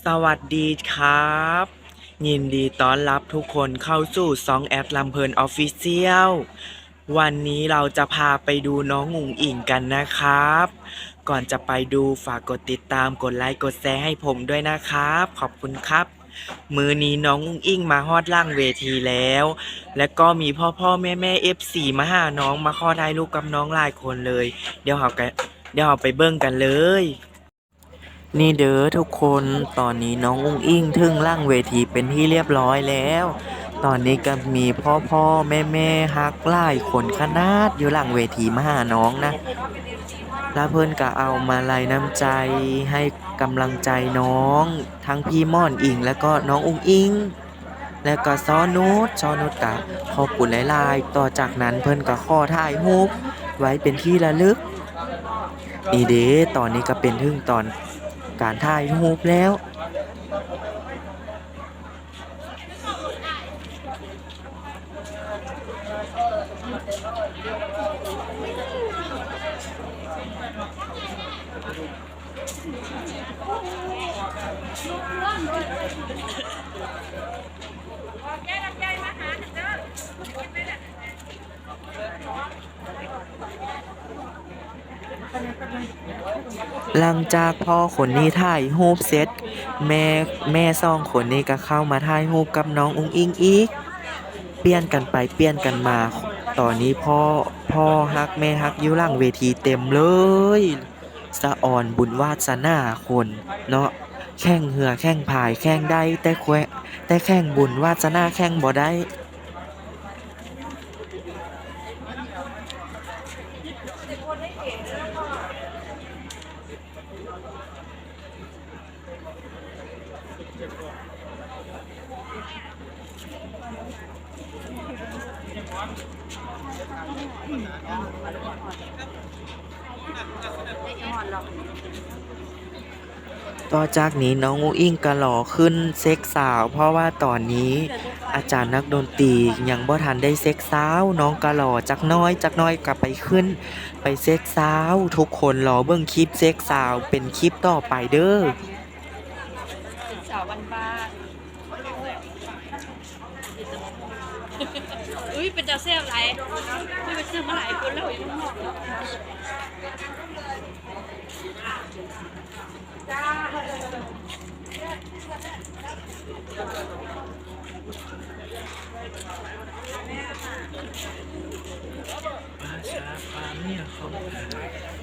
สวัสดีครับ ยินดีต้อนรับทุกคนเข้าสู่ซองแอดลำเพลินออฟฟิเชียลวันนี้เราจะพาไปดูน้องอุ๋งอิงกันนะครับ ก่อนจะไปดูฝากกดติดตามกดไลค์กดแชร์ให้ผมด้วยนะครับ ขอบคุณครับ มือนี้น้องอุ๋งอิงมาฮอดล่างเวทีแล้ว และก็มีพ่อพ่อแม่แม่เอฟซีมาหาน้องมาขอได้ลูกกับน้องหลายคนเลย เดี๋ยวเราไปเดี๋ยวเราไปเบิ่งกันเลย นี่เด้อทุกคนตอนนี้น้องอุ้งอิงถึงล่างเวทีเป็นที่เรียบร้อยแล้ว ตอนนี้ก็มีพ่อพ่อแม่แม่ฮักไล่คนขนาดอยู่หลังเวทีมาหาน้องนะแล้วเพื่อนก็เอามาลัยน้ำใจให้กำลังใจน้อง ทั้งพี่ม่อนอิงแล้วก็น้องอุ้งอิง แล้วก็ซอนุชซอนุชกะขอบคุณหลายๆต่อจากนั้นเพื่อนก็ข้อถ่ายรูปไว้เป็นที่ระลึกนี่เด้ตอนนี้ก็เป็นถึงตอน การถ่ายรูปแล้ว หลังจากพ่อคนนี้ถ่ายรูปเสร็จ แม่แม่ซองคนนี้ก็เข้ามาถ่ายรูปกับน้องอุ้งอิงอีก เปลี่ยนกันไปเปลี่ยนกันมา ตอนนี้พ่อพ่อฮักแม่ฮักอยู่หลังเวทีเต็มเลยสะอ่อนบุญวาสนาคนเนาะแข่งเหือแข่งพายแข่งได้แต่แควแต่แข่งบุญวาสนาแข่งบ่ได้ ต่อจากนี้น้องอูอิงก็หล่อขึ้นเซ็กสาว เพราะว่าตอนนี้อาจารย์นักดนตรียังบ่ทันได้เซ็กสาว น้องก็หล่อจักน้อยจักน้อยกลับไปขึ้น ไปเซ็กสาว ทุกคนรอเบิ่งคลิปเซ็กสาวเป็นคลิปต่อไปเด้อ วบ้านบ้านอุ้ยเป็นเจ้าเซ่บไรไม่เป็นเสื้อมาหลายคนแล้วอยู่ข้างนอกแล้ว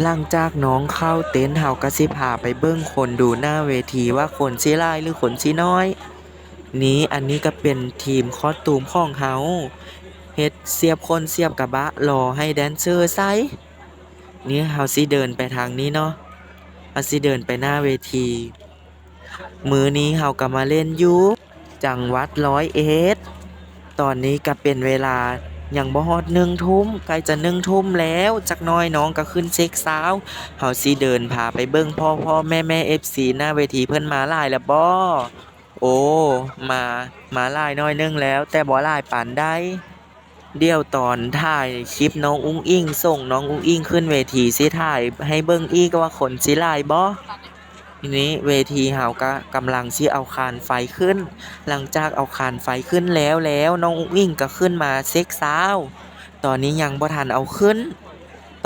หลังจากน้องเข้าเต็นท์เฮาก็สิบพาไปเบิ่งคนดูหน้าเวทีว่าคนสิหลายหรือคนสิน้อย นี้อันนี้ก็เป็นทีมคอสตูมของเฮาเฮ็ดเสียบคนเสียบกระบะรอให้แดนเซอร์ใส่นี่เฮาสิเดินไปทางนี้เนาะเฮาสิเดินไปหน้าเวที มือนี้เฮาก็มาเล่นอยู่จังหวัดร้อยเอ็ดตอนนี้ก็เป็นเวลา ยังบ่ฮอดหนึ่งทุ่มใกล้จะหนึ่งทุ่มแล้วจักน้อยน้องก็ขึ้นเช็คสาวเฮาสิเดินพาไปเบิ่งพ่อพ่อแม่แม่ FC หน้าเวทีเพิ่นมาหลายแล้วบ่โอ้มามาหลายน้อยนึงแล้ว แต่บ่หลายปานใดเดี๋ยวตอนถ่ายคลิปน้องอุ้งอิงส่งน้องอุ้งอิงขึ้นเวทีสิถ่ายให้เบิ่งอีกว่าคนสิหลายบ่ ทีนี้เวทีเฮาก็กำลังสิเอาคานไฟขึ้น หลังจากเอาคานไฟขึ้นแล้วแล้วน้องอุ้งอิงก็ขึ้นมาเซ็กซาวตอนนี้ยังบ่ทันเอาขึ้น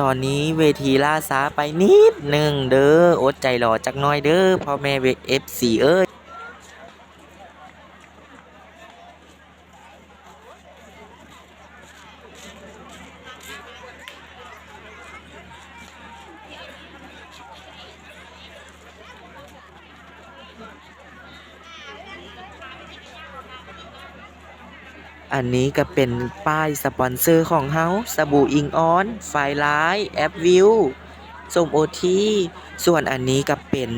ตอนนี้เวทีล่าซาไปนิดหนึ่งเด้ออดใจรอจักน้อยเด้อพ่อแม่เอฟซีเอ้ย อันนี้ก็เป็นป้ายสปอนเซอร์ของเฮาสบู่อิงออน ไฟไลท์แอปวิวส้มโอทีส่วนอันนี้ก็เป็น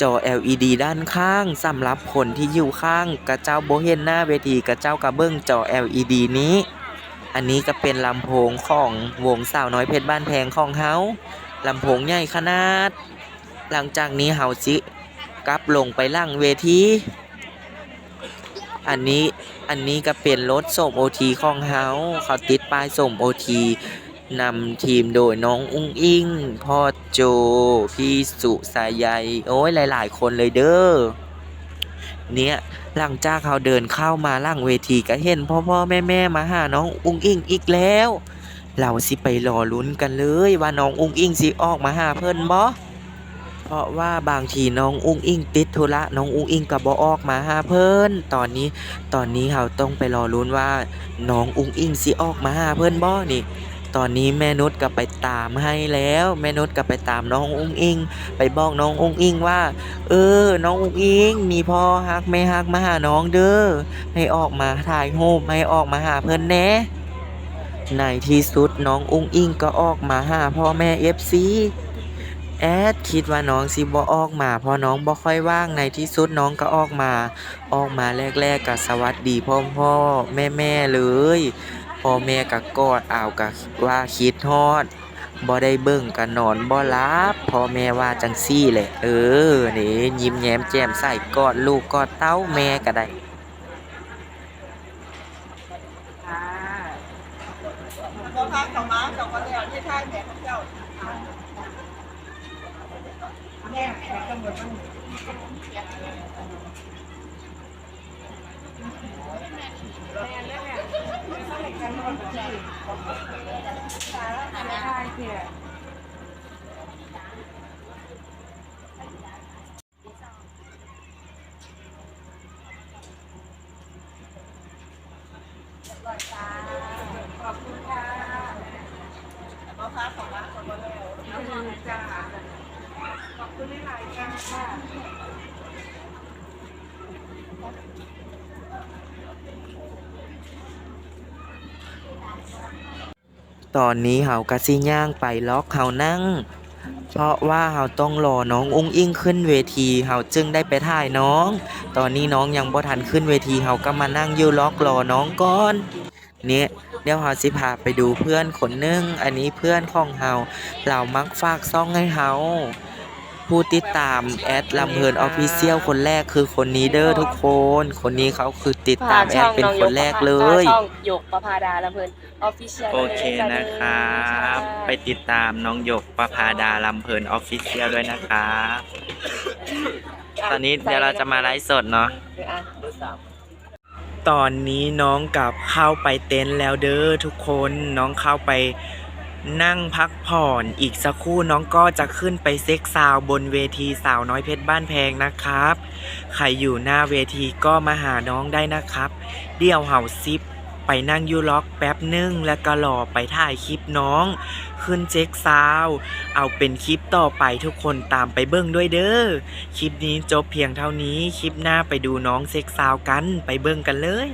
จอ LED ด้านข้างสำหรับคนที่อยู่ข้างกระเจ้าโบเห็นหน้าเวทีกระเจ้ากระเบิ้องจอ LED นี้ อันนี้ก็เป็นลำโพงของวงสาวน้อยเพชรบ้านแพงของเฮาลำโพงใหญ่ขนาด หลังจากนี้เฮาสิกลับลงไปล่างเวที อันนี้ อันนี้ก็เป็นรถส่งโอทีของเฮาเขาติดป้ายส่งโอทีนำทีมโดยน้องอุ้งอิง พ่อโจ พี่สุสายใยโอ้ยหลาย ๆ คนเลยเด้อเนี่ยหลังจากเขาเดินเข้ามาล่างเวทีก็เห็นพ่อพ่อแม่แม่มาหาน้องอุ้งอิงอีกแล้ว เราสิไปรอลุ้นกันเลยว่าน้องอุ้งอิงสิออกมาหาเพิ่อนบ่ เพราะว่าบางทีน้องอุ้งอิงติดธุระน้องอุ้งอิงก็บ่ออกมาหาเพิ่นตอนนี้ตอนนี้เราต้องไปรอลุ้นว่าน้องอุ้งอิงสิออกมาหาเพิ่นบ่นี่ตอนนี้แม่นุชก็ไปตามให้แล้ว แม่นุชก็ไปตามน้องอุ้งอิง ไปบอกน้องอุ้งอิงว่า เออ น้องอุ้งอิง มีพ่อฮักแม่ฮักมาหาน้องเด้อให้ออกมาถ่ายรูปให้ออกมาหาเพิ่อนแน่ในที่สุดน้องอุ้งอิงก็ออกมาหาพ่อแม่เอฟซี แอดคิดว่าน้องสิบ่ออกมาเพราะน้องบ่ค่อยว่างในที่สุดน้องก็ออกมา ออกมาแรกๆก็สวัสดีพ่อพ่อแม่แม่เลยพ่อแม่ก็กอดอ้าวก็ว่าคิดฮอดบ่ได้เบิ่งกันนอนบ่หลับพ่อแม่ว่าจังซี่แหละเออนี่ยิ้มแย้มแจ่มใสกอดลูกกอดเต้าแม่ก็ได้บ่พักเข้ามาสองคนแล้วที่ท่าแม่ของเจ้า แม่แม่ตำรวจมันบ่พักเข้ามาสองคนแล้วจ้าขอบคุณหลายๆจ้า ตอนนี้เฮาก็สิย่างไปล็อกเฮานั่ง เพราะว่าเฮาต้องรอน้องอุ้งอิงขึ้นเวทีเฮาจึงได้ไปถ่ายน้อง ตอนนี้น้องยังบ่ทันขึ้นเวทีเฮาก็มานั่งยู่ล็อกรอน้องก่อน เนี่ยเดี๋ยวเฮาสิพาไปดูเพื่อนคนนึง อันนี้เพื่อนของเฮาเรามักฝากซ่องให้เฮา ผู้ติดตามแอดลำเพลินออฟฟิเชียลคนแรกคือคนนี้เด้อทุกคน คนนี้เขาคือติดตามแอดเป็นคนแรกเลย ช่องหยกประพาดาลำเพลินออฟฟิเชียลโอเคนะครับ ไปติดตามน้องหยกประพาดาลำเพลินออฟฟิเชียลด้วยนะครับตอนนี้เดี๋ยวเราจะมาไลฟ์สดเนาะตอนนี้น้องกลับเข้าไปเต็นท์แล้วเด้อทุกคนน้องเข้าไป นั่งพักผ่อนอีกสักครู่น้องก็จะขึ้นไปเซ็กซาวบนเวทีสาวน้อยเพชรบ้านแพงนะครับ ใครอยู่หน้าเวทีก็มาหาน้องได้นะครับ เดี่ยวเห่าซิปไปนั่งยูล็อกแป๊บหนึงแล้วก็รอไปถ่ายคลิปน้อง ขึ้นเช็คซาว เอาเป็นคลิปต่อไปทุกคนตามไปเบิ้งด้วยเด้อ คลิปนี้จบเพียงเท่านี้ คลิปหน้าไปดูน้องเซ็กซาวกันไปเบิ้งกันเลย